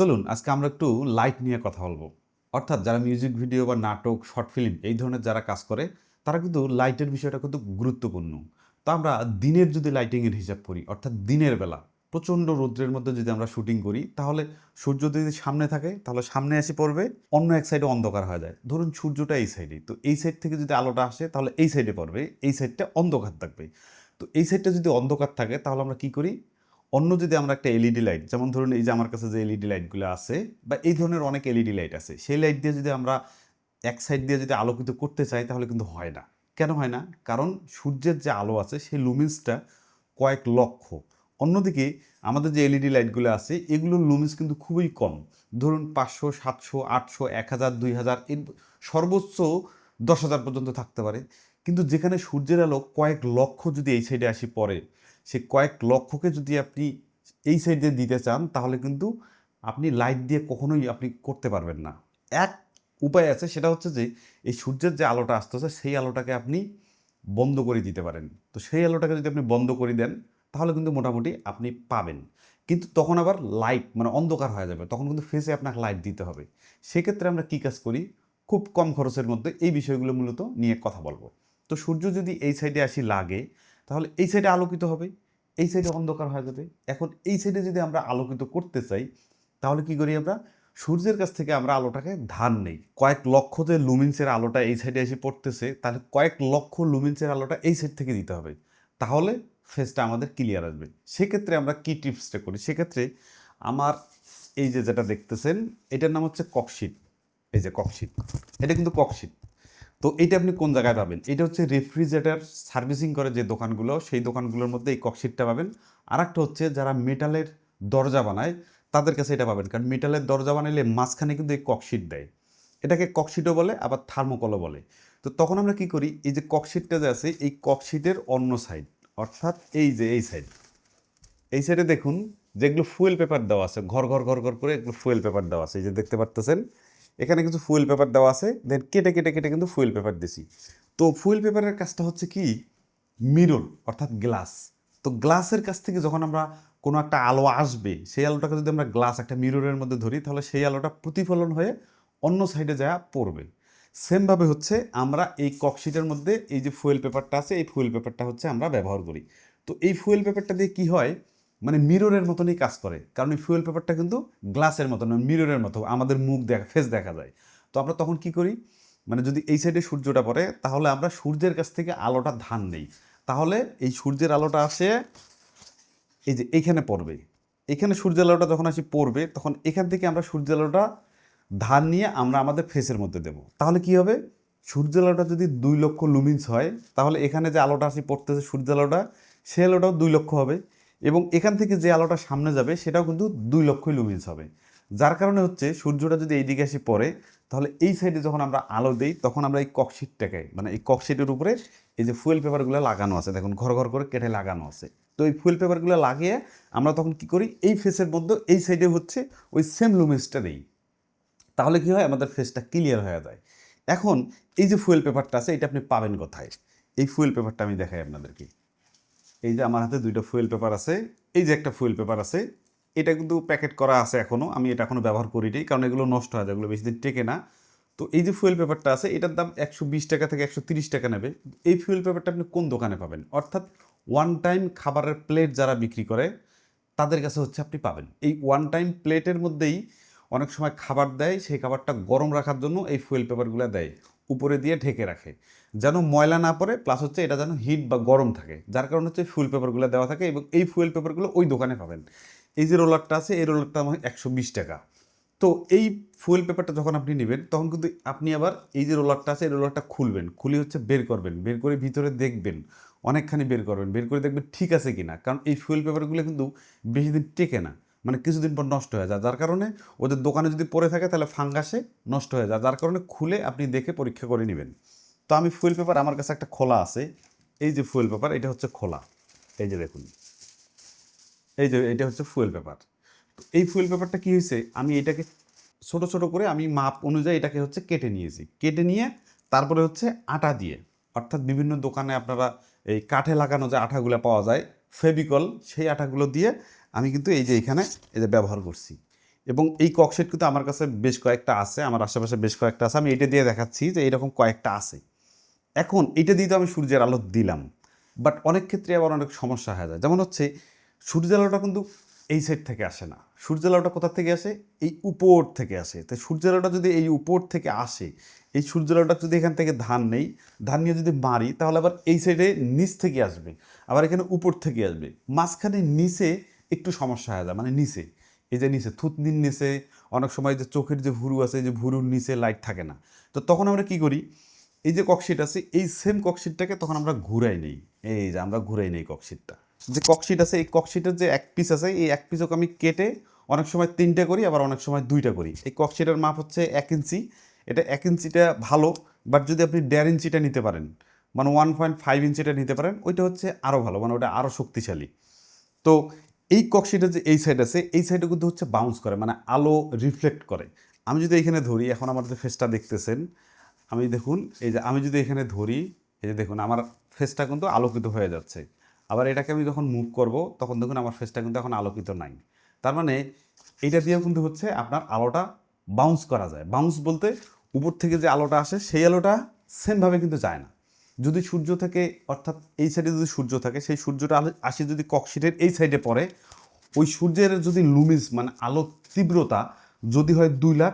চলুন, আজকে আমরা একটু লাইট নিয়ে কথা বলব। অর্থাৎ যারা মিউজিক ভিডিও বা নাটক শর্ট ফিল্ম এই ধরনের যারা কাজ করে, তারা কিন্তু লাইটের বিষয়টা কিন্তু গুরুত্বপূর্ণ। তো আমরা দিনের যদি লাইটিংয়ের হিসাব করি, অর্থাৎ দিনের বেলা, প্রচণ্ড রৌদ্রের মধ্যে যদি আমরা শুটিং করি, তাহলে সূর্য যদি সামনে থাকে, তাহলে সামনে এসে পড়বে, অন্য এক সাইডে অন্ধকার হয়ে যায়। ধরুন সূর্যটা এই সাইডে তো এই সাইড থেকে যদি আলোটা আসে, তাহলে এই সাইডে পড়বে, এই সাইডটা অন্ধকার থাকবে। তো এই সাইডটা যদি অন্ধকার থাকে, তাহলে আমরা কি করি? অন্য যদি আমরা একটা এলইডি লাইট যেমন ধরুন এই যে আমার কাছে যে এলইডি লাইটগুলো আছে, বা এই ধরনের অনেক এলইডি লাইট আছে, সেই লাইট দিয়ে যদি আমরা এক সাইড দিয়ে যদি আলোকিত করতে চাই, তাহলে কিন্তু হয় না। কেন হয় না? কারণ সূর্যের যে আলো আছে, সেই লুমিন্সটা কয়েক লক্ষ। অন্যদিকে আমাদের যে এলইডি লাইটগুলো আছে, এগুলোর লুমিন্স কিন্তু খুবই কম। ধরুন পাঁচশো, সাতশো, আটশো, এক হাজার, দুই হাজার, এর সর্বোচ্চ দশ হাজার পর্যন্ত থাকতে পারে। কিন্তু যেখানে সূর্যের আলো কয়েক লক্ষ যদি এই সাইডে আসি পড়ে সে কয়েক লক্ষকে যদি আপনি এই সাইডে দিতে চান, তাহলে কিন্তু আপনি লাইট দিয়ে কখনোই আপনি করতে পারবেন না। এক উপায় আছে, সেটা হচ্ছে যে, এই সূর্যের যে আলোটা আসতেছে, সেই আলোটাকে আপনি বন্ধ করে দিতে পারেন। তো সেই আলোটাকে যদি আপনি বন্ধ করে দেন, তাহলে কিন্তু মোটামুটি আপনি পাবেন। কিন্তু তখন আবার লাইট মানে অন্ধকার হয়ে যাবে, তখন কিন্তু ফেসে আপনাকে লাইট দিতে হবে। সেক্ষেত্রে আমরা কী কাজ করি? খুব কম খরচের মধ্যে এই বিষয়গুলো মূলত নিয়ে কথা বলব। তো সূর্য যদি এই সাইডে আসি লাগে তাহলে এই সাইডে আলোকিত হবে, এই সাইডে অন্ধকার হয়ে যাবে। এখন এই সাইডে যদি আমরা আলোকিত করতে চাই, তাহলে কি করি আমরা? সূর্যের কাছ থেকে আমরা আলোটাকে ধার নেই। কয়েক লক্ষ যে লুমিন্সের আলোটা এই সাইডে এসে পড়তেছে, তাহলে কয়েক লক্ষ লুমিন্সের আলোটা এই সাইড থেকে দিতে হবে। তাহলে ফেসটা আমাদের ক্লিয়ার আসবে। সেক্ষেত্রে আমরা কি টিপসটা করি? সেক্ষেত্রে আমার এই যে যেটা দেখতেছেন, এটার নাম হচ্ছে ককশিট এই যে ককশিট এটা কিন্তু ককশিট তো এইটা আপনি কোন জায়গায় পাবেন? এটা হচ্ছে রেফ্রিজারেটর সার্ভিসিং করে যে দোকানগুলো, সেই দোকানগুলোর মধ্যে এই ককশিটটা পাবেন। আর একটা হচ্ছে যারা মেটালের দরজা বানায়, তাদের কাছে এটা পাবেন। কারণ মেটালের দরজা বানাইলে মাঝখানে কিন্তু এই ককশিট দেয়। এটাকে ককশিটও বলে, আবার থার্মোকলও বলে। তো তখন আমরা কি করি? এই যে ককশিটটা যে আছে, এই ককশিটের অন্য সাইড অর্থাৎ এই যে এই সাইড এই সাইডে দেখুন, যেগুলো ফুয়েল পেপার দেওয়া আছে, ঘর ঘর ঘর ঘর করে এগুলো ফুয়েল পেপার দেওয়া আছে। এই যে দেখতে পারতেছেন এখানে কিছু ফুয়েল পেপার দেওয়া আছে দেন কেটে কেটে কেটে কিন্তু ফুয়েল পেপার দিছি। তো ফুয়েল পেপারের কাজটা হচ্ছে কি? মিরর অর্থাৎ গ্লাস তো গ্লাসের কাছ থেকে যখন আমরা কোনো একটা আলো আসবে, সেই আলোটাকে যদি আমরা গ্লাস একটা মিররের মধ্যে ধরি, তাহলে সেই আলোটা প্রতিফলন হয়ে অন্য সাইডে যা পড়বে। সেমভাবে হচ্ছে আমরা এই ককশিটের মধ্যে এই যে ফুয়েল পেপারটা আছে, এই ফুয়েল পেপারটা হচ্ছে আমরা ব্যবহার করি। তো এই ফুয়েল পেপারটা দিয়ে কি হয়? মানে মিররের মতনই কাজ করে। কারণ এই ফুয়েল পেপারটা কিন্তু গ্লাসের মতো না মিররের মতো, আমাদের মুখ দেখা ফেস দেখা যায়। তো আমরা তখন কি করি? মানে যদি এই সাইডে সূর্যটা পড়ে, তাহলে আমরা সূর্যের কাছ থেকে আলোটা ধান নেই। তাহলে এই সূর্যের আলোটা আসে, এই যে এইখানে পড়বে। এখানে সূর্যের আলোটা যখন আসি, পড়বে, তখন এখান থেকে আমরা সূর্যের আলোটা ধান নিয়ে আমরা আমাদের ফেসের মধ্যে দেব। তাহলে কি হবে? সূর্যের আলোটা যদি দুই লক্ষ লুমিন্স হয়, তাহলে এখানে যে আলোটা আসি, পড়তেছে সূর্যের আলোটা, সে আলোটাও দুই লক্ষ হবে। এবং এখান থেকে যে আলোটা সামনে যাবে, সেটাও কিন্তু দুই লক্ষই লুমিনস হবে। যার কারণে হচ্ছে, সূর্যটা যদি এই দিকে আসি পড়ে, তাহলে এই সাইডে যখন আমরা আলো দিই, তখন আমরা এই ককশিটটাকে মানে এই ককশিটের উপরে এই যে ফুয়েল পেপারগুলো লাগানো আছে, দেখুন ঘর ঘর করে কেটে লাগানো আছে। তো এই ফুয়েল পেপারগুলো লাগিয়ে আমরা তখন কি করি, এই ফেসের মধ্যে, এই সাইডে হচ্ছে ওই সেম লুমিন্সটা দিই। তাহলে কি হয়, আমাদের ফেসটা ক্লিয়ার হয়ে যায়। এখন এই যে ফুয়েল পেপারটা আছে, এটা আপনি পাবেন কোথায়? এই ফুয়েল পেপারটা আমি দেখাই আপনাদেরকে। এই যে আমার হাতে দুইটা ফুয়েল পেপার আছে, এই যে একটা ফুয়েল পেপার আছে, এটা কিন্তু প্যাকেট করা আছে এখনও আমি এটা এখনও ব্যবহার করিনি, কারণ এগুলো নষ্ট হয় এগুলো বেশি দিন টেকে না। তো এই যে ফুয়েল পেপারটা আছে, এটার দাম একশো বিশ টাকা থেকে একশো তিরিশ টাকা নেবে। এই ফুয়েল পেপারটা আপনি কোন দোকানে পাবেন? অর্থাৎ ওয়ান টাইম খাবারের প্লেট যারা বিক্রি করে, তাদের কাছে হচ্ছে আপনি পাবেন। এই ওয়ান টাইম প্লেটের মধ্যেই অনেক সময় খাবার দেয়, সেই খাবারটা গরম রাখার জন্য এই ফুয়েল পেপারগুলো দেয়, উপরে দিয়ে ঢেকে রাখে। যেন ময়লা না পড়ে প্লাস হচ্ছে এটা যেন হিট বা গরম থাকে। যার কারণে হচ্ছে ফুয়েল পেপারগুলো দেওয়া থাকে এবং এই ফুয়েল পেপারগুলো ওই দোকানে পাবেন। এই যে রোলারটা আছে, এই রোলারটা আমার একশো বিশ টাকা। তো এই ফুয়েল পেপারটা যখন আপনি নেবেন, তখন কিন্তু আপনি আবার এই যে রোলারটা আছে, এই রোলারটা খুলবেন। খুলে হচ্ছে বের করবেন, বের করে ভিতরে দেখবেন, অনেকখানি বের করবেন। বের করে দেখবেন ঠিক আছে কিনা। কারণ এই ফুয়েল পেপারগুলো কিন্তু বেশি দিন টেকে না। মানে কিছুদিন পর নষ্ট হয়ে যায়। যার কারণে ওদের দোকানে যদি পড়ে থাকে, তাহলে ফাঙ্গাসে নষ্ট হয়ে যায়। যার কারণে খুলে আপনি দেখে পরীক্ষা করে নেবেন। তো আমি ফুয়েল পেপার আমার কাছে একটা খোলা আছে। এই যে ফুয়েল পেপার, এটা হচ্ছে খোলা। এই যে দেখুন। এই যে এটা হচ্ছে ফুয়েল পেপার। তো এই ফুয়েল পেপারটা কি হয়েছে? আমি এটাকে ছোট ছোট করে আমি মাপ অনুযায়ী এটাকে হচ্ছে কেটে নিয়েছি। কেটে নিয়ে তারপরে হচ্ছে আটা দিয়ে, অর্থাৎ বিভিন্ন দোকানে আপনারা এই কাঠে লাগানো যে আঠাগুলো পাওয়া যায় ফেবিকল সেই আঠাগুলো দিয়ে আমি কিন্তু এই যে এখানে এই যে ব্যবহার করছি। এবং এই ককশেট কিন্তু আমার কাছে বেশ কয়েকটা আছে, আমার আশেপাশে বেশ কয়েকটা আছে। আমি এটা দিয়ে দেখাচ্ছি যে এরকম কয়েকটা আছে। এখন এটা দিয়ে তো আমি সূর্যের আলো দিলাম বাট অনেক ক্ষেত্রে আবার অনেক সমস্যা হয়ে যায়। যেমন হচ্ছে, সূর্যের আলোটা কিন্তু এই সাইড থেকে আসে না। সূর্যের আলোটা কোথা থেকে আসে? এই উপর থেকে আসে। তো সূর্যের আলোটা যদি এই উপর থেকে আসে, এই সূর্যের আলোটা যদি এখান থেকে ধান নেই, ধান নিয়ে যদি মারি, তাহলে আবার এই সাইডে নিচ থেকে আসবে, আবার এখানে উপর থেকে আসবে। মাঝখানে নিচে একটু সমস্যা হয়ে যায় মানে নিচে। এই যে নিচে, থুতনির নিচে, অনেক সময় যে চোখের যে ভুরু আছে যে ভুরুর নিচে লাইট থাকে না। তো তখন আমরা কি করি? এই যে ককশিট আছে, এই সেম ককশিটটাকে তখন আমরা ঘুরাই নেই। এই যে আমরা ঘুরাই নেই ককশিটটা। যে ককশিট আছে, এই ককশিটের যে এক পিস আছে, এই এক পিসকে আমি কেটে অনেক সময় তিনটা করি, আবার অনেক সময় দুইটা করি। এই ককশিটের মাপ হচ্ছে এক ইঞ্চি। এটা এক ইঞ্চিটা ভালো বাট যদি আপনি দেড় ইঞ্চিটা নিতে পারেন মানে ওয়ান পয়েন্ট ফাইভ ইঞ্চিটা নিতে পারেন, ওইটা হচ্ছে আরও ভালো মানে ওটা আরও শক্তিশালী। তো এই ককশিটের যে এই সাইড আছে, এই সাইডে কিন্তু হচ্ছে বাউন্স করে মানে আলো রিফ্লেক্ট করে। আমি যদি এখানে ধরি, এখন আমার যে ফেসটা দেখতেছেন আমি দেখুন, এই যে আমি যদি এখানে ধরি, এই যে দেখুন, আমার ফেসটা কিন্তু আলোকিত হয়ে যাচ্ছে। আবার এটাকে আমি যখন মুভ করব, তখন দেখুন আমার ফেসটা কিন্তু এখন আলোকিত নাই। তার মানে এইটা দিয়েও কিন্তু হচ্ছে আপনার আলোটা বাউন্স করা যায়। বাউন্স বলতে উপর থেকে যে আলোটা আসে, সেই আলোটা সেমভাবে কিন্তু যায় না। যদি সূর্য থেকে, অর্থাৎ এই সাইডে যদি সূর্য থাকে, সেই সূর্যটা আসে যদি ককশিটের এই সাইডে পড়ে, ওই সূর্যের যদি লুমিস মানে আলোর তীব্রতা যদি হয় দুই লাখ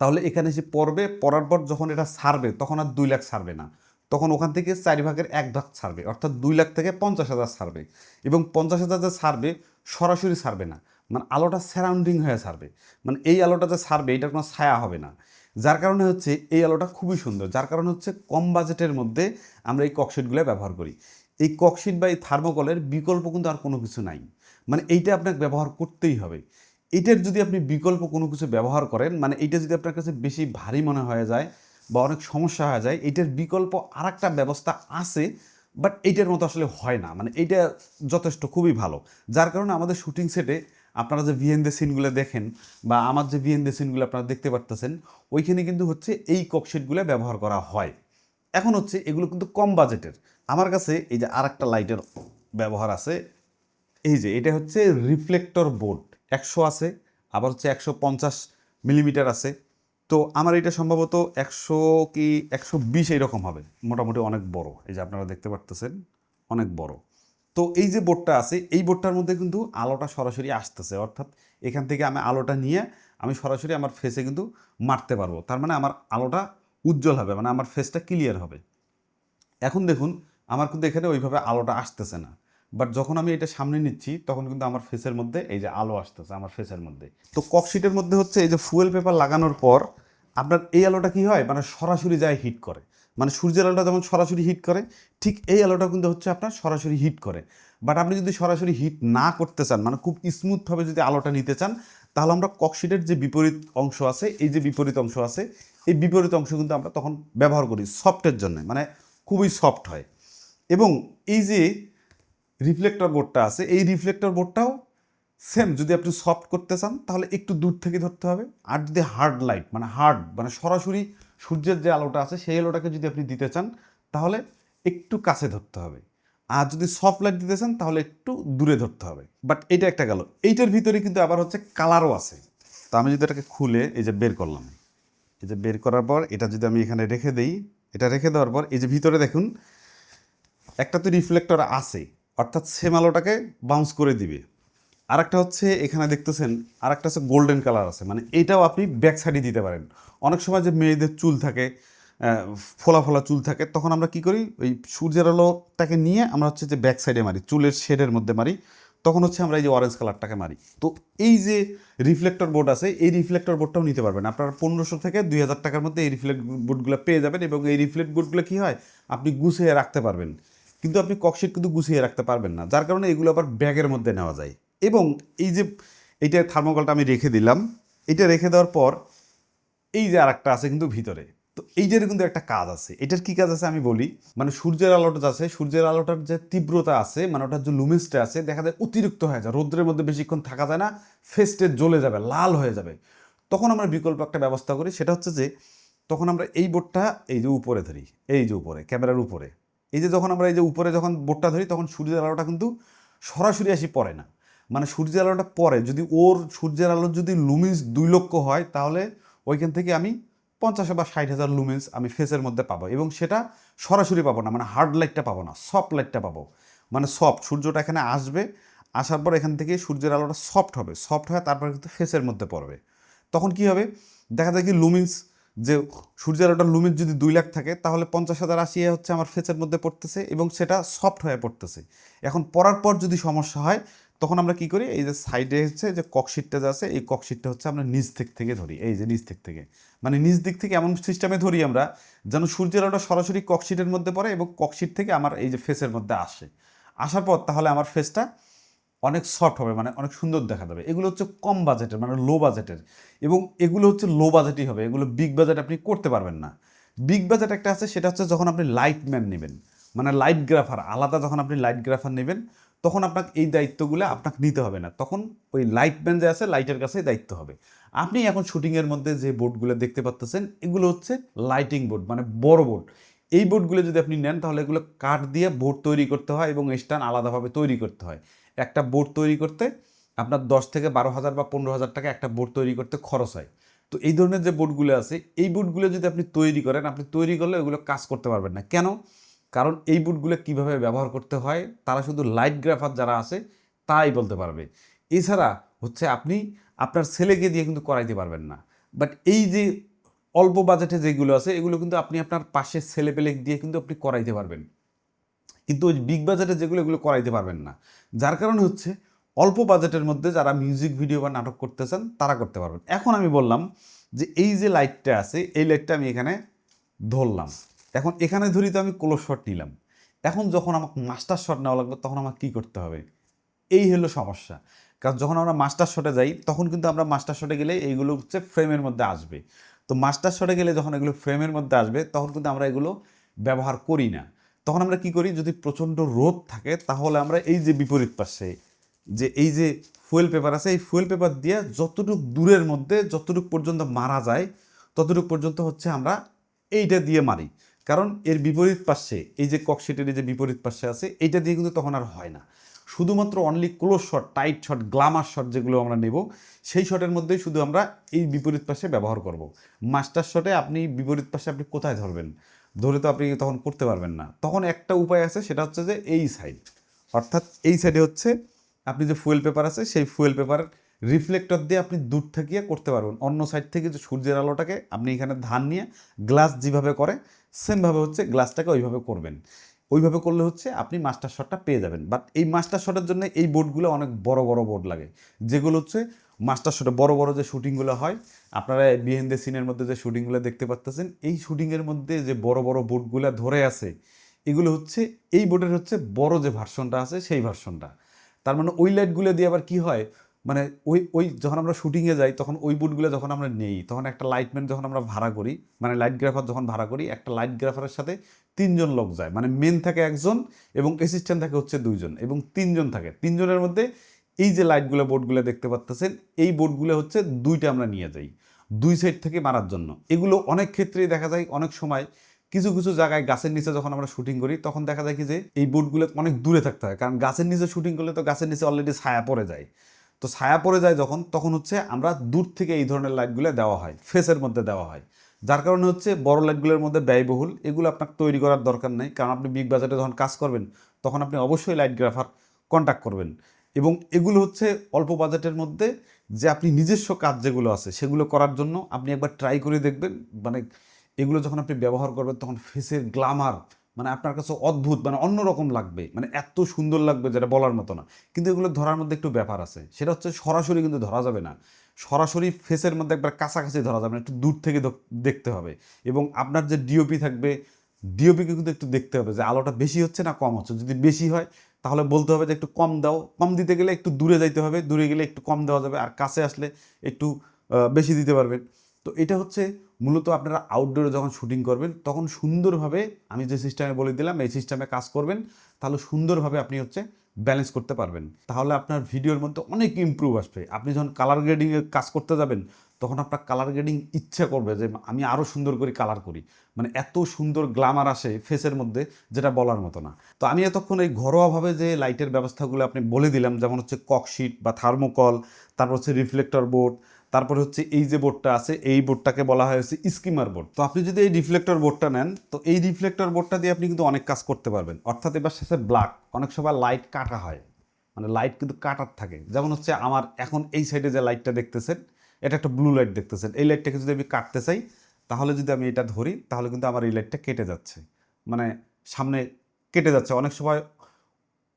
তাহলে এখানে এসে পড়বে, পড়ার পর যখন এটা ছাড়বে, তখন আর দুই লাখ ছাড়বে না। তখন ওখান থেকে চারি ভাগের এক ভাগ ছাড়বে, অর্থাৎ দুই লাখ থেকে পঞ্চাশ হাজার ছাড়বে। এবং পঞ্চাশ হাজার যে ছাড়বে, সরাসরি ছাড়বে না। মানে আলোটা সারাউন্ডিং হয়ে ছাড়বে। মানে এই আলোটা যে ছাড়বে, এটার কোনো ছায়া হবে না। যার কারণে হচ্ছে এই আলোটা খুবই সুন্দর। যার কারণে হচ্ছে কম বাজেটের মধ্যে আমরা এই ককশিটগুলো ব্যবহার করি। এই ককশিট বা এই থার্মোকলের বিকল্প কিন্তু আর কোনো কিছু নাই। মানে এইটা আপনাকে ব্যবহার করতেই হবে। এটার যদি আপনি বিকল্প কোনো কিছু ব্যবহার করেন মানে এইটা যদি আপনার কাছে বেশি ভারী মনে হয়ে যায় বা অনেক সমস্যা হয়ে যায়, এটার বিকল্প আর একটা ব্যবস্থা আছে বাট এইটার মতো আসলে হয় না। মানে এইটা যথেষ্ট খুবই ভালো। যার কারণে আমাদের শুটিং সেটে আপনারা যে ভিএনদে সিনগুলো দেখেন বা আমার যে ভিএনদে সিনগুলো আপনারা দেখতে পারতেছেন, ওইখানে কিন্তু হচ্ছে এই ককশিটগুলো ব্যবহার করা হয়। এখন হচ্ছে এগুলো কিন্তু কম বাজেটের। আমার কাছে এই যে আর একটা লাইটের ব্যবহার আছে, এই যে এটা হচ্ছে রিফ্লেক্টর বোর্ড একশো আছে, আবার হচ্ছে একশো পঞ্চাশ মিলিমিটার আছে। তো আমার এটা সম্ভবত একশো কি একশো বিশ এইরকম হবে, মোটামুটি অনেক বড়। এই যে আপনারা দেখতে পারতেছেন, অনেক বড়। তো এই যে বোর্ডটা আছে, এই বোর্ডটার মধ্যে কিন্তু আলোটা সরাসরি আসতেছে। অর্থাৎ এখান থেকে আমি আলোটা নিয়ে আমি সরাসরি আমার ফেসে কিন্তু মারতে পারব। তার মানে আমার আলোটা উজ্জ্বল হবে মানে আমার ফেসটা ক্লিয়ার হবে। এখন দেখুন, আমার কিন্তু এখানে ওইভাবে আলোটা আসতেছে না। বাট যখন আমি এটা সামনে নিচ্ছি, তখন কিন্তু আমার ফেসের মধ্যে এই যে আলো আসতেছে, আমার ফেসের মধ্যে। তো ককশিটের মধ্যে হচ্ছে এই যে ফুয়েল পেপার লাগানোর পর, আপনার এই আলোটা কি হয়? মানে সরাসরি যায় হিট করে। মানে সূর্যের আলোটা যেমন সরাসরি হিট করে, ঠিক এই আলোটা কিন্তু হচ্ছে আপনার সরাসরি হিট করে। বাট আপনি যদি সরাসরি হিট না করতে চান মানে খুব স্মুথভাবে যদি আলোটা নিতে চান, তাহলে আমরা ককশিটের যে বিপরীত অংশ আছে, এই যে বিপরীত অংশ আছে, এই বিপরীত অংশ কিন্তু আমরা তখন ব্যবহার করি সফটের জন্য মানে খুবই সফট হয়। এবং এই যে রিফ্লেক্টর বোর্ডটা আছে। এই রিফ্লেক্টর বোর্ডটাও সেম যদি আপনি সফট করতে চান, তাহলে একটু দূর থেকে ধরতে হবে। আর যদি হার্ড লাইট মানে হার্ড মানে সরাসরি সূর্যের যে আলোটা আছে, সেই আলোটাকে যদি আপনি দিতে চান, তাহলে একটু কাছে ধরতে হবে। আর যদি সফট লাইট দিতে চান, তাহলে একটু দূরে ধরতে হবে। বাট এটা একটা গেল। এইটার ভিতরে কিন্তু আবার হচ্ছে কালারও আছে। তো আমি যদি এটাকে খুলে এই যে বের করলাম, এই যে বের করার পর এটা যদি আমি এখানে রেখে দেই, এটা রেখে দেওয়ার পর এই যে ভিতরে দেখুন, একটা তো রিফ্লেক্টর আছে। অর্থাৎ সেম আলোটাকে বাউন্স করে দিবে। আরেকটা হচ্ছে এখানে দেখতেছেন, আরেকটা হচ্ছে গোল্ডেন কালার আছে। মানে এইটাও আপনি ব্যাক সাইডে দিতে পারেন। অনেক সময় যে মেয়েদের চুল থাকে ফোলা ফোলা চুল থাকে, তখন আমরা কি করি? ওই সূর্যের আলোটাকে নিয়ে আমরা হচ্ছে যে ব্যাক সাইডে মারি, চুলের শেডের মধ্যে মারি, তখন হচ্ছে আমরা এই যে অরেঞ্জ কালারটাকে মারি। তো এই যে রিফ্লেক্টর বোর্ড আছে, এই রিফ্লেক্টর বোর্ডটাও নিতে পারবেন। আপনারা পনেরোশো থেকে দুই হাজার টাকার মধ্যে এই রিফ্লেক্ট বোর্ডগুলো পেয়ে যাবেন এবং এই রিফ্লেক্ট বোর্ডগুলো কী হয়? আপনি গুছিয়ে রাখতে পারবেন। কিন্তু আপনি ককশিট কিন্তু গুছিয়ে রাখতে পারবেন না। যার কারণে এগুলো আবার ব্যাগের মধ্যে নেওয়া যায়। এবং এই যে, এইটা থার্মোকলটা আমি রেখে দিলাম। এটা রেখে দেওয়ার পর এই যে আরেকটা আছে কিন্তু ভিতরে। তো এইটার কিন্তু একটা কাজ আছে। এটার কি কাজ আছে আমি বলি। মানে সূর্যের আলোটা আছে, সূর্যের আলোটার যে তীব্রতা আছে মানে ওটার যে লুমিসটা আছে, দেখা যায় অতিরিক্ত হয়ে যায়। রোদ্রের মধ্যে বেশিক্ষণ থাকা যায় না ফেস্টে জ্বলে যাবে, লাল হয়ে যাবে। তখন আমরা বিকল্প একটা ব্যবস্থা করি। সেটা হচ্ছে যে, তখন আমরা এই বোর্ডটা এই যে উপরে ধরি। এই যে উপরে, ক্যামেরার উপরে। এই যে যখন আমরা এই যে উপরে যখন বোর্ডটা ধরি, তখন সূর্যের আলোটা কিন্তু সরাসরি আসি পড়ে না। মানে সূর্যের আলোটা পরে যদি ওর সূর্যের আলো যদি লুমিন্স দুই লক্ষ হয়, তাহলে ওইখান থেকে আমি পঞ্চাশ বা ষাট হাজার লুমেন্স আমি ফেসের মধ্যে পাবো এবং সেটা সরাসরি পাবো না। মানে হার্ড লাইটটা পাবো না সফট লাইটটা পাবো। মানে সফট সূর্যটা এখানে আসবে, আসার পর এখান থেকে সূর্যের আলোটা সফট হবে। সফট হয়ে তারপর কিন্তু ফেসের মধ্যে পড়বে। তখন কি হবে? দেখা যায় কি লুমিন্স যে সূর্যের আলোটার লুমিন্স যদি দুই লাখ থাকে, তাহলে পঞ্চাশ হাজার আশি হচ্ছে আমার ফেসের মধ্যে পড়তেছে এবং সেটা সফট হয়ে পড়তেছে। এখন পড়ার পর যদি সমস্যা হয়, তখন আমরা কি করি? এই যে সাইডে হচ্ছে যে ককশিটটা যে আছে, এই ককশিটটা হচ্ছে আমরা নিচ দিক থেকে ধরি। এই যে নিচ দিক থেকে। মানে নিচ দিক থেকে এমন সিস্টেমে ধরি আমরা, যেন সূর্যের আলোটা সরাসরি ককশিটের মধ্যে পড়ে এবং ককশিট থেকে আমার এই যে ফেসের মধ্যে আসে। আসার পর তাহলে আমার ফেসটা অনেক সফট হবে মানে অনেক সুন্দর দেখা যাবে। এগুলো হচ্ছে কম বাজেটের মানে লো বাজেটের এবং এগুলো হচ্ছে লো বাজেটই হবে, এগুলো বিগ বাজেট আপনি করতে পারবেন না। বিগ বাজেট একটা আছে, সেটা হচ্ছে যখন আপনি লাইটম্যান নেবেন। মানে লাইট গ্রাফার আলাদা যখন আপনি লাইট গ্রাফার নেবেন, তখন আপনাকে এই দায়িত্বগুলো আপনাকে নিতে হবে না। তখন ওই লাইটম্যান যে আছে লাইটের কাছেই দায়িত্ব হবে। আপনি এখন শুটিংয়ের মধ্যে যে বোর্ডগুলো দেখতে পাচ্তেছেন, এগুলো হচ্ছে লাইটিং বোর্ড মানে বড় বোর্ড এই বোর্ডগুলো যদি আপনি নেন, তাহলে এগুলো কাঠ দিয়ে বোর্ড তৈরি করতে হয় এবং স্ট্যান্ড আলাদাভাবে তৈরি করতে হয়। একটা বোর্ড তৈরি করতে আপনার দশ থেকে বারো হাজার বা পনেরো হাজার টাকা একটা বোর্ড তৈরি করতে খরচ হয়। তো এই ধরনের যে বোর্ডগুলো আছে, এই বোর্ডগুলো যদি আপনি তৈরি করেন, আপনি তৈরি করলে এগুলো কাজ করতে পারবেন না। কেন? কারণ এই বোর্ডগুলো কীভাবে ব্যবহার করতে হয়, তারা শুধু লাইট গ্রাফার যারা আছে তাই বলতে পারবে। এছাড়া হচ্ছে আপনি আপনার ছেলেকে দিয়ে কিন্তু করাইতে পারবেন না। বাট এই যে অল্প বাজেটে যেগুলো আছে, এগুলো কিন্তু আপনি আপনার পাশের ছেলে পেলে দিয়ে কিন্তু আপনি করাইতে পারবেন। কিন্তু ওই বিগ বাজেটে যেগুলো, এগুলো করাইতে পারবেন না। যার কারণে হচ্ছে অল্প বাজেটের মধ্যে যারা মিউজিক ভিডিও বা নাটক করতে চান তারা করতে পারবেন। এখন আমি বললাম যে এই যে লাইটটা আছে, এই লাইটটা আমি এখানে ধরলাম। এখন এখানে ধরি তো আমি ক্লোজ শট নিলাম। এখন যখন আমাকে মাস্টার শট নেওয়া লাগবে, তখন আমাকে কী করতে হবে? এই হলো সমস্যা। কারণ যখন আমরা মাস্টার শটে যাই, তখন কিন্তু আমরা মাস্টার শটে গেলে এইগুলো হচ্ছে ফ্রেমের মধ্যে আসবে। তো মাস্টার শটে গেলে যখন এগুলো ফ্রেমের মধ্যে আসবে, তখন কিন্তু আমরা এগুলো ব্যবহার করি না। তখন আমরা কি করি? যদি প্রচণ্ড রোদ থাকে, তাহলে আমরা এই যে বিপরীত পাশে, যে এই যে ফুয়েল পেপার আছে, এই ফুয়েল পেপার দিয়ে যতটুকু দূরের মধ্যে, যতটুকু পর্যন্ত মারা যায়, ততটুকু পর্যন্ত হচ্ছে আমরা এইটা দিয়ে মারি। কারণ এর বিপরীত পাশে, এই যে ককশিটের যে বিপরীত পাশে আছে, এইটা দিয়ে কিন্তু তখন আর হয় না। শুধুমাত্র only close shot tight shot glamour shot যেগুলো আমরা নেব, সেই শটের মধ্যেই শুধু আমরা এই বিপরীত পাশে ব্যবহার করব। মাস্টার শটে আপনি বিপরীত পাশে আপনি কোথায় ধরবেন? ধরে তো আপনি তখন করতে পারবেন না। তখন একটা উপায় আছে, সেটা হচ্ছে যে এই সাইড অর্থাৎ এই সাইডে হচ্ছে আপনি যে ফুয়েল পেপার আছে, সেই ফুয়েল পেপার রিফ্লেক্টর দিয়ে আপনি দূর থাকিয়ে করতে পারবেন। অন্য সাইড থেকে যে সূর্যের আলোটাকে আপনি এখানে ধান নিয়ে গ্লাস যেভাবে করে সেমভাবে হচ্ছে গ্লাসটাকে ওইভাবে করবেন। ওইভাবে করলে হচ্ছে আপনি মাস্টার শটটা পেয়ে যাবেন। বাট এই মাস্টার শটের জন্য এই বোর্ডগুলো অনেক বড় বড় বোর্ড লাগে। যেগুলো হচ্ছে মাস্টার শটে বড় বড় যে শুটিংগুলো হয়, আপনারা বিহেন দ্য সিনের মধ্যে যে শুটিংগুলো দেখতে পাচ্তেছেন এই শুটিংয়ের মধ্যে যে বড় বড় বোর্ডগুলো ধরে আছে, এগুলো হচ্ছে, এই বোর্ডের হচ্ছে বড় যে ভার্সনটা আছে, সেই ভার্সনটা তার মানে ওই লাইটগুলো দিয়ে আবার কি হয় মানে ওই ওই যখন আমরা শুটিংয়ে যাই, তখন ওই বুটগুলো যখন আমরা নেই, তখন একটা লাইটম্যান যখন আমরা ভাড়া করি মানে লাইট গ্রাফার যখন ভাড়া করি, একটা লাইট গ্রাফারের সাথে তিনজন লোক যায়। মানে মেন থাকে একজন এবং অ্যাসিস্ট্যান্ট থাকে হচ্ছে দুইজন এবং তিনজন থাকে। তিনজনের মধ্যে এই যে লাইটগুলো বোর্ডগুলো দেখতে পাচ্তেছেন, এই বোর্ডগুলো হচ্ছে দুইটা আমরা নিয়ে যাই। দুই সাইড থেকে মারার জন্য। এগুলো অনেক ক্ষেত্রেই দেখা যায়, অনেক সময় কিছু কিছু জায়গায় গাছের নিচে যখন আমরা শুটিং করি, তখন দেখা যায় কি যে এই বোর্ডগুলো অনেক দূরে থাকতে হয়। কারণ গাছের নিচে শুটিং করলে তো গাছের নিচে অলরেডি ছায়া পড়ে যায়। তো ছায়া পড়ে যায় যখন, তখন হচ্ছে আমরা দূর থেকে এই ধরনের লাইটগুলো দেওয়া হয় ফেসের মধ্যে দেওয়া হয়। যার কারণে হচ্ছে বড় লাইটগুলোর মধ্যে ব্যয়বহুল, এগুলো আপনার তৈরি করার দরকার নেই। কারণ আপনি বিগ বাজারে যখন কাজ করবেন, তখন আপনি অবশ্যই লাইট গ্রাফার কন্ট্যাক্ট করবেন। এবং এগুলো হচ্ছে অল্প বাজেটের মধ্যে যে আপনি নিজস্ব কাজ যেগুলো আছে সেগুলো করার জন্য আপনি একবার ট্রাই করে দেখবেন। মানে এগুলো যখন আপনি ব্যবহার করবেন তখন ফেসের গ্লামার মানে আপনার কাছে অদ্ভুত মানে অন্যরকম লাগবে। মানে এত সুন্দর লাগবে যেটা বলার মতো না। কিন্তু এগুলো ধরার মধ্যে একটু ব্যাপার আছে। সেটা হচ্ছে সরাসরি কিন্তু ধরা যাবে না। সরাসরি ফেসের মধ্যে একবার কাছাকাছি ধরা যাবে না, একটু দূর থেকে দেখতে হবে। এবং আপনার যে ডিওপি থাকবে ডিওপিকে কিন্তু একটু দেখতে হবে যে আলোটা বেশি হচ্ছে না কম হচ্ছে। যদি বেশি হয় তাহলে বলতে হবে যে একটু কম দাও। কম দিতে গেলে একটু দূরে যাইতে হবে, দূরে গেলে একটু কম দেওয়া যাবে আর কাছে আসলে একটু বেশি দিতে পারবেন। তো এটা হচ্ছে মূলত আপনারা আউটডোরে যখন শুটিং করবেন, তখন সুন্দরভাবে আমি যে সিস্টেমে বলে দিলাম, এই সিস্টেমে কাজ করবেন, তাহলে সুন্দরভাবে আপনি হচ্ছে ব্যালেন্স করতে পারবেন। তাহলে আপনার ভিডিওর মধ্যে অনেক ইমপ্রুভ আসবে। আপনি যখন কালার গ্রেডিংয়ে কাজ করতে যাবেন তখন আপনার কালার গ্রেডিং ইচ্ছা করবে যে আমি আরও সুন্দর করে কালার করি। মানে এত সুন্দর গ্লামার আসে ফেসের মধ্যে যেটা বলার মতো না। তো আমি এতক্ষণ এই ঘরোয়াভাবে যে লাইটের ব্যবস্থাগুলো আপনি বলে দিলাম, যেমন হচ্ছে ককশিট বা থার্মোকল তারপর হচ্ছে রিফ্লেক্টর বোর্ড তারপরে হচ্ছে এই যে বোর্ডটা আছে, এই বোর্ডটাকে বলা হয় হচ্ছে স্কিমার বোর্ড তো আপনি যদি এই রিফ্লেক্টর বোর্ডটা নেন, তো এই রিফ্লেক্টর বোর্ডটা দিয়ে আপনি কিন্তু অনেক কাজ করতে পারবেন। অর্থাৎ এবার শেষে ব্ল্যাক অনেক সময় লাইট কাটা হয়। মানে লাইট কিন্তু কাটার থাকে। যেমন হচ্ছে আমার এখন এই সাইডে যে লাইটটা দেখতেছেন এটা একটা ব্লু লাইট দেখতেছেন। এই লাইটটাকে যদি আমি কাটতে চাই, তাহলে যদি আমি এটা ধরি, তাহলে কিন্তু আমার এই লাইটটা কেটে যাচ্ছে। মানে সামনে কেটে যাচ্ছে। অনেক সময়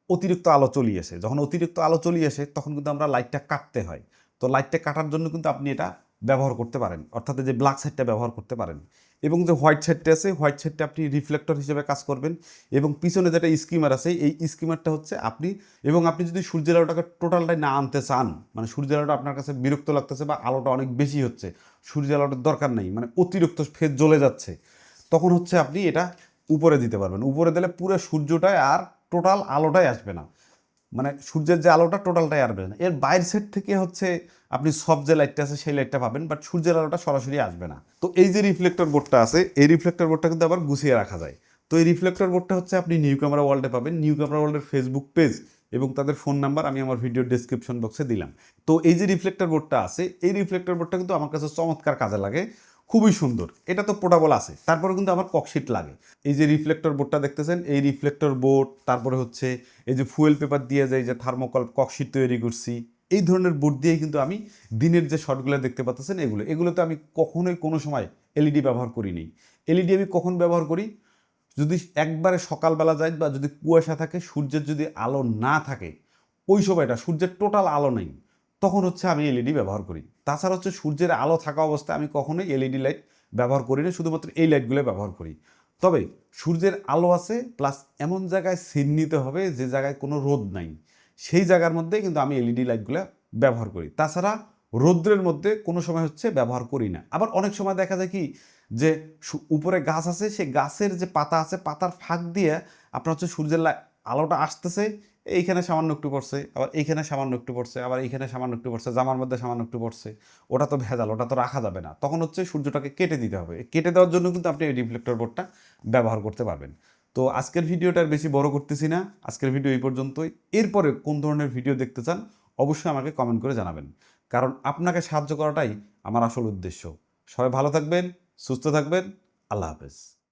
অতিরিক্ত আলো চলিয়ে আসে। যখন অতিরিক্ত আলো চলিয়ে আসে, তখন কিন্তু আমরা লাইটটা কাটতে হয়। তো লাইটটা কাটার জন্য কিন্তু আপনি এটা ব্যবহার করতে পারেন। অর্থাৎ যে ব্ল্যাক সাইডটা ব্যবহার করতে পারেন। এবং যে হোয়াইট সাইডটা আছে, হোয়াইট সাইডটা আপনি রিফ্লেক্টর হিসেবে কাজ করবেন এবং পিছনে যেটা স্কিমার আছে, এই স্কিমারটা হচ্ছে আপনি এবং আপনি যদি সূর্যের আলোটাকে টোটালটাই না আনতে চান মানে সূর্যের আলোটা আপনার কাছে বিরক্ত লাগতেছে বা আলোটা অনেক বেশি হচ্ছে, সূর্যের আলোটার দরকার নেই মানে অতিরিক্ত ফেজ জ্বলে যাচ্ছে, তখন হচ্ছে আপনি এটা উপরে দিতে পারবেন। উপরে দিলে পুরো সূর্যটায় আর টোটাল আলোটাই আসবে না। মানে সূর্যের যে আলোটা টোটালটাই আসবে না। এর বাইরের সেট থেকে হচ্ছে আপনি সব যে লাইটটা আছে সেই লাইটটা পাবেন বাট সূর্যের আলোটা সরাসরি আসবে না। তো এই যে রিফ্লেক্টর বোর্ডটা আছে, এই রিফ্লেক্টর বোর্ডটা কিন্তু আবার গুছিয়ে রাখা যায়। তো এই রিফ্লেক্টর বোর্ডটা হচ্ছে আপনি নিউ ক্যামেরা ওয়ার্ল্ডে পাবেন নিউ ক্যামেরা ওয়ার্ল্ডের ফেসবুক পেজ এবং তাদের ফোন নাম্বার আমি আমার ভিডিও ডেসক্রিপশন বক্সে দিলাম। তো এই যে রিফ্লেক্টর বোর্ডটা আছে, এই রিফ্লেক্টর বোর্ডটা কিন্তু আমার কাছে চমৎকার কাজে লাগে। খুবই সুন্দর। এটা তো পোর্টাবল আছে। তারপরে কিন্তু আমার ককশিট লাগে। এই যে রিফ্লেক্টর বোর্ডটা দেখতেছেন, এই রিফ্লেক্টর বোর্ড তারপরে হচ্ছে এই যে ফুয়েল পেপার দিয়ে যায় যে থার্মোকল ককশিট তৈরি করছি, এই ধরনের বোর্ড দিয়ে কিন্তু আমি দিনের যে শটগুলো দেখতে পাচ্ছেন এগুলো। এগুলোতে আমি কখনোই কোনো সময় এলইডি ব্যবহার করিনি। এলইডি আমি কখন ব্যবহার করি? যদি একবারে সকালবেলা যায় বা যদি কুয়াশা থাকে, সূর্যের যদি আলো না থাকে, ওই সময়টা সূর্যের টোটাল আলো নেই। তখন হচ্ছে আমি এলইডি ব্যবহার করি। তাছাড়া হচ্ছে সূর্যের আলো থাকা অবস্থায় আমি কখনোই এলইডি লাইট ব্যবহার করি না, শুধুমাত্র এই লাইটগুলো ব্যবহার করি। তবে সূর্যের আলো আছে প্লাস এমন জায়গায় সিন নিতে হবে যে জায়গায় কোনো রোদ নাই। সেই জায়গার মধ্যে কিন্তু আমি এলইডি লাইটগুলো ব্যবহার করি। তাছাড়া রৌদ্রের মধ্যে কোনো সময় হচ্ছে ব্যবহার করি না। আবার অনেক সময় দেখা যায় কি যে উপরে গাছ আছে, সেই গাছের যে পাতা আছে, পাতার ফাঁক দিয়ে আপনার হচ্ছে সূর্যের আলোটা আসতেছে এইখানে সামান্য একটু পড়ছে, আবার এইখানে সামান্য একটু পড়ছে, আবার এইখানে সামান্য একটু পড়ছে, জামার মধ্যে সামান্য একটু পড়ছে। ওটা তো ভেজাল, ওটা তো রাখা যাবে না। তখন হচ্ছে সূর্যটাকে কেটে দিতে হবে। কেটে দেওয়ার জন্য কিন্তু আপনি এই রিফ্লেক্টর বোর্ডটা ব্যবহার করতে পারবেন। তো আজকের ভিডিওটা বেশি বড় করতেছি না। আজকের ভিডিও এই পর্যন্তই। এরপরে কোন ধরনের ভিডিও দেখতে চান, অবশ্যই আমাকে কমেন্ট করে জানাবেন। কারণ আপনাকে সাহায্য করাটাই আমার আসল উদ্দেশ্য। সবাই ভালো থাকবেন, সুস্থ থাকবেন। আল্লাহ হাফেজ।